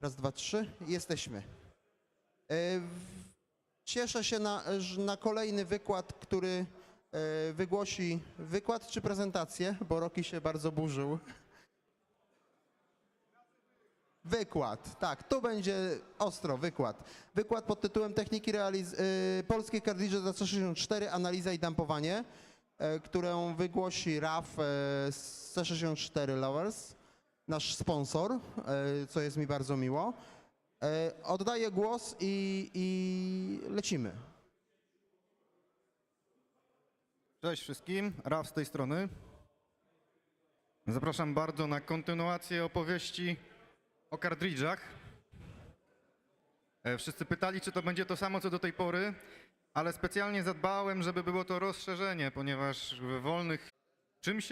Raz, dwa, trzy. Jesteśmy. E, Cieszę się na, na kolejny wykład, który e, wygłosi wykład czy prezentację, bo Roki się bardzo burzył. Wykład, tak, tu będzie ostro, wykład. Wykład pod tytułem Techniki realiz- y, Polskie kartridże za 164, analiza i dumpowanie, y, którą wygłosi RAF y, z C64 Lovers, nasz sponsor, y, co jest mi bardzo miło. Y, Oddaję głos i, i lecimy. Cześć wszystkim, Raf z tej strony. Zapraszam bardzo na kontynuację opowieści o kartridżach. E, Wszyscy pytali, czy to będzie to samo co do tej pory, ale specjalnie zadbałem, żeby było to rozszerzenie, ponieważ w wolnych czym się